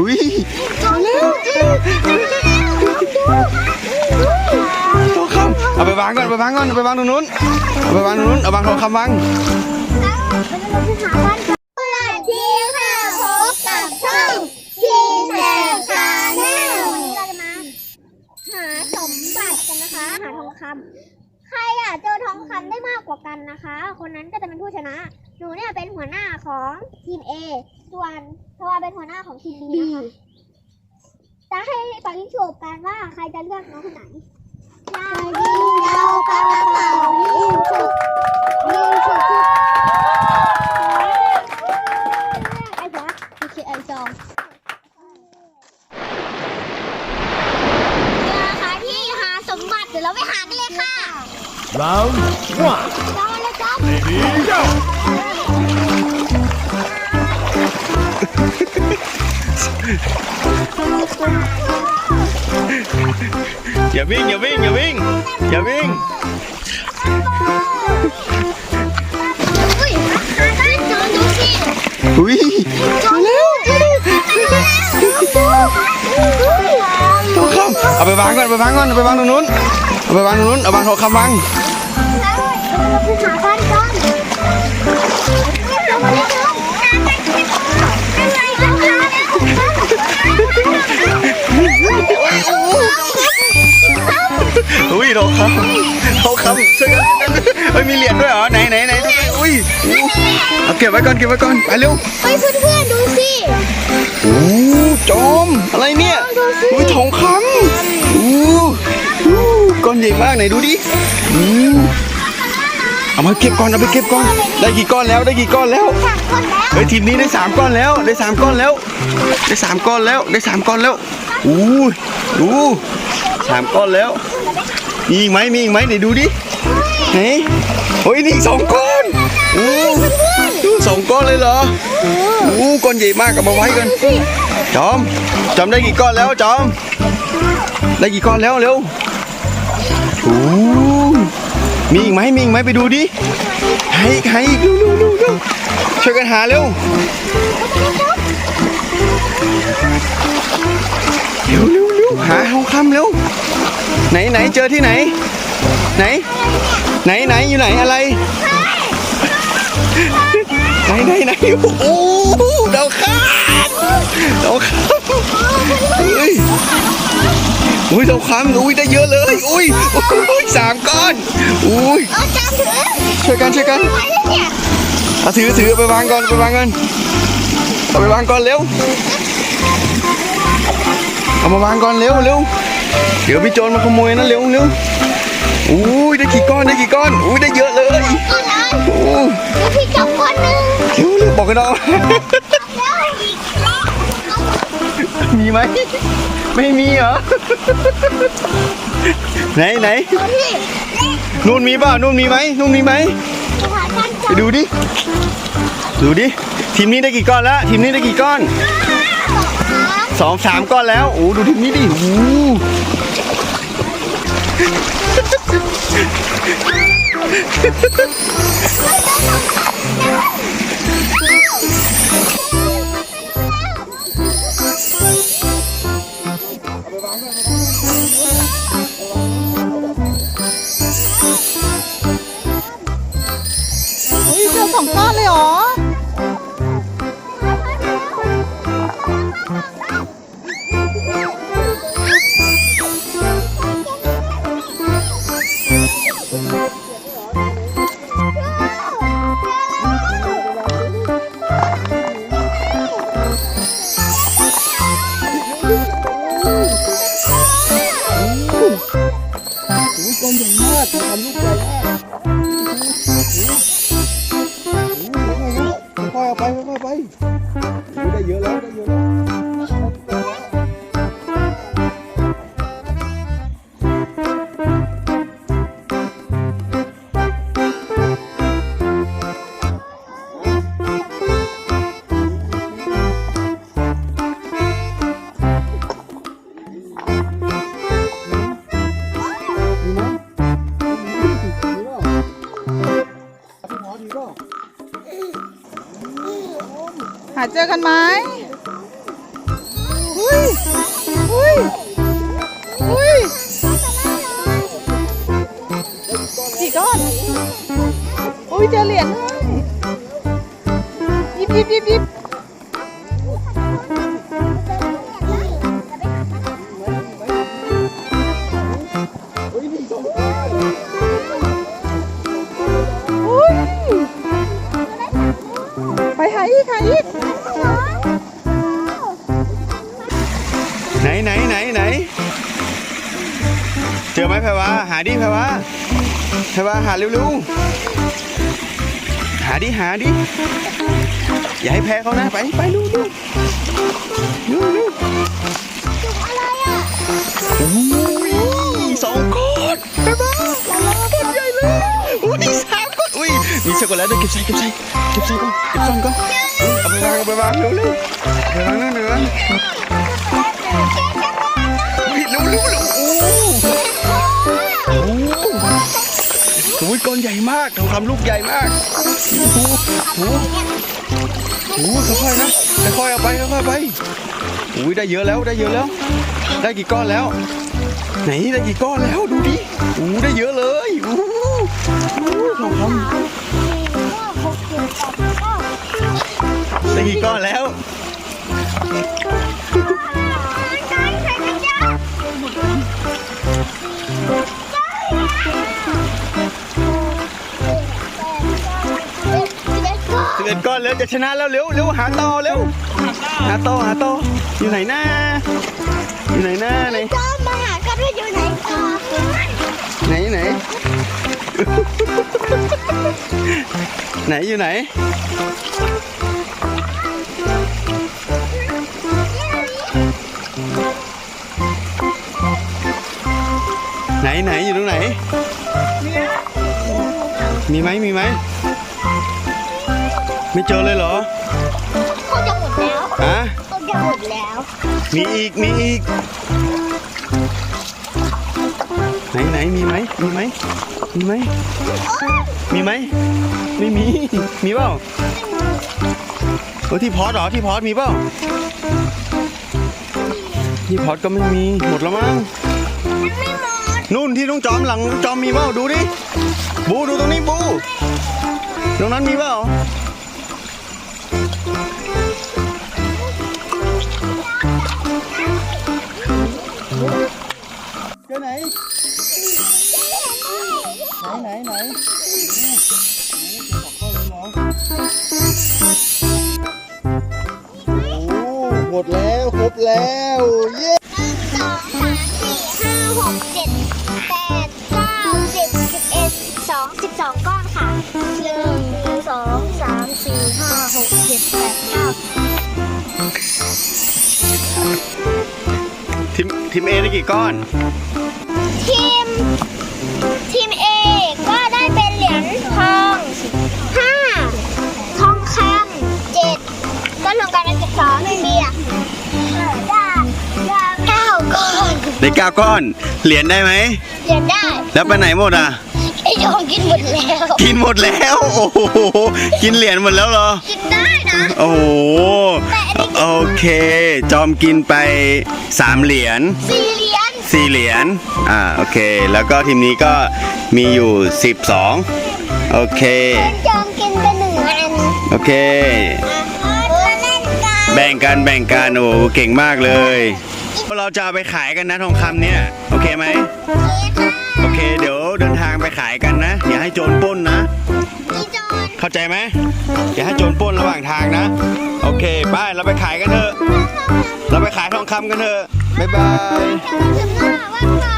อุ้ยมาแล้วทองคำเอาไปวางก่อนไปวางก่อนไปวางตรงนู้นเอาไปวางตรงนู้นเอาวางทองคำวางสวัสดีค่ะพบกับช่องชีมแนลวันะมาหาสมบัติกันนะคะหาทองคำใครอะเจอทองคำได้มากกว่ากันนะคะ คนนั้นก็จะเป็นผู้ชนะ หนูเนี่ยเป็นหัวหน้าของทีม A ส่วนเพราะว่าเป็นหัวหน้าของทีม B นะคะ จะให้ปาริโชบกันว่าใครจะเลือกน้องคนไหนยายยิงยาวกระเป๋ายิงฉุกยิงฉุกไอ้หัวโอเคไอ้จองเจอค่ะที่หาสมบัติเดี๋ยวเราไปหากันเลยค่ะ Round one. จองเลยจอง Ready, go. อย่าวิ่งอย่าวิ่งอย่าวิ่งอย่าวิ่งอุ้ยหาได้จองดูสิอุ้ยจองแล้วทองคำเอาไปวางก่อนเอาไปวางก่อนเอาไปวางตรงนู้นเอาไปวางตรงนู้นเอาวางทองคำวางแล้วเราไปหาบ้านจองเรามาเล่น ทองคำทองคำช่วยกันเฮ้ยมีเหรียญด้วยเหรอไหนไหนไหนดูสิอุ้ยเอาเก็บไว้ก่อนเก็บไว้ก่อนไปเร็วไปเพื่อนๆดูสิโอ้จอมอะไรเนี่ยอุ้ยทองคำอู้อู้ก้อนใหญ่มากไหนดูดิอู้เอามาเก็บก่อนเอาไปเก็บก่อนได้กี่ก้อนแล้วได้กี่ก้อนแล้วสามคนแล้วเฮ้ยทีมนี้ได้สามก้อนแล้วได้สามก้อนแล้ว ได้สามก้อนแล้วได้สามก้อนแล้วอู้อู้สามก้อนแล้ว มีอีกไหมมีอีกไหมเดี๋ยวดูดิไหนโอ้ยนี่อีกสองก้อนอู้อู้สองก้อนเลยเหรออู้ก้อนใหญ่มากเอามาไว้กันจอมจอมได้กี่ก้อนแล้วจอม ได้กี่ก้อนแล้วเร็วอู้มีอีกไหมมีอีกไหมไปดูดิให้อีกให้อีกเร็วเร็วเร็วเร็วช่วยกันหาเร็วเร็วเร็วเร็ว หาทองคำเร็วไหนไหนเจอที่ไหน ไหน ไหนไหนอยู่ไหนอะไรไหนไหนไหนโอ้ดาวคำดาวคำเฮ้ยอุ้ยดาวคำอุ้ยได้เยอะเลยอุ้ยอุ้ยสามก้อนอุ้ยช่วยกันช่วยกันไว้เอาถือถือไปวางก่อนไปวางก่อนเอาไปวางก่อนเร็ว มาวางก่อนเร็วเร็วเดี๋ยวพี่โจรมาขโมยนะเร็วเร็วอุ้ยได้กี่ก้อนได้กี่ก้อนอุ้ยได้เยอะเลยก็เลยโอ้แล้วพี่จบคนหนึ่งเร็วเร็วบอกกันเอาแล้วอีกแล้วมีไหมไม่มีเหรอไหนไหนตัวที่นู่นมีเปล่านู่นมีไหมนู่นมีไหมสถานการณ์ไปดูดิดูดิทีมนี้ได้กี่ก้อนแล้วทีมนี้ได้กี่ก้อน สองสามก้อนแล้ว โอ้ดูทีนี้ดิโอ้เฮ้ยเจอสองก้อนเลยเหรอ เจอกันไหมอุ้ยอุ้ยอุ้ยกี่ก้อน อุ้ยเจอเหรียญเลยยิบยิบยิบยิบายอีกขายอีกไหนไหนไหนไหนเจอไหมแพรวาหาดิแพรวาแพรวาหาเร็วๆหาดิหาดิอย่าให้แพ้เขานะไปไปลูกลูกลูกลูกอะไรอะโอ้ยสองก้อนแพรวาก้อนใหญ่เลยโอ้ยสามก้อนอุ้ยมีช็อกโกแลตด้วยเก็บใส่เก็บใส่ เก็บใส่ก่อนเก็บซ่อนก่อนเอาไปวางเอาไปวางเร็วเร็วเอาไปวางนั่นเลยวางอุ้ยเร็วเร็วเร็วโอ้โอ้โหก้อนใหญ่มากทองคำลูกใหญ่มากโอ้โหโอ้โหโอ้โหค่อยๆนะค่อยๆเอาไปค่อยๆไปอุ้ยได้เยอะแล้วได้เยอะแล้ว ได้กี่ก้อนแล้ว ไหนได้กี่ก้อนแล้วดูดิโอ้ได้เยอะเลยโอ้โหโอ้โหทองคำได้กี่ก้อนแล้ว สิบเอ็ดก้อนแล้วจะชนะแล้วเร็วเร็วหาต่อเร็วหาต่อหาต่ออยู่ไหนหน้าอยู่ไหนหน้าไหนก็มาหากันว่าอยู่ไหนก่อนไหนไหน ไหนอยู่ไหน ไหนไหนอยู่ตรงไหน มีไหมมีไหม ไม่เจอเลยเหรอเขาจะหมดแล้วฮะเขาจะหมดแล้ว มีอีก มีอีก ไหนไหนมีไหมมีไหม มีไหม มีไหม ไม่มี มีเปล่าเออที่พอดเหรอ ที่พอดมีเปล่า ที่พอดก็ไม่มี หมดแล้วมั้งนู่นที่น้องจอมหลังน้องจอมมีเปล่าดูดิ บูดูตรงนี้บู ตรงนั้นมีเปล่าเจอไหน ไหนไหนไหนโอ้หมดแล้วครบแล้วเย้สองสามสี่ห้าหกเจ็ดแปดเก้าสิบสิบเอ็ดสิบสองสิบสองก้อนค่ะหนึ่งสองสามสี่ห้าหกเจ็ดแปดเก้าทีมทีมเอได้กี่ก้อน ทีม ทีมเอ ยญทองห้าทองคำเจ็ดก็รวมกันเป็นสิบสองไม่มีอะได้ได้เก้าก้อนได้เก้าก้อน เหรียญได้ไหม เหรียญได้ แล้วไปไหนหมดอะไอ้ทองกินหมดแล้ว กินหมดแล้ว โอ้โห กินเหรียญหมดแล้วเหรอ กินได้นะ โอ้โห โอเค จอมกินไปสามเหรียญสี่เหรียญ สี่เหรียญอ่าโอเค แล้วก็ทีมนี้ก็มีอยู่ 12 โอเคจอมกินไปหนึ่งอันโอเคมาเล่นกันแบ่งกันแบ่งกันโอ้โหเก่งมากเลยเราจะเอาไปขายกันนะทองคำเนี่ย โอเคไหมโอเคเดี๋ยวเดินทางไปขายกันนะ อย่าให้โจรปล้นนะมีจอนเข้าใจไหมอย่าให้โจรปล้นระหว่างทางนะ โอเคไปเราไปขายกันเถอะ เราไปขายทองคำกันเถอะ บ๊ายบาย ถึงว่าว่า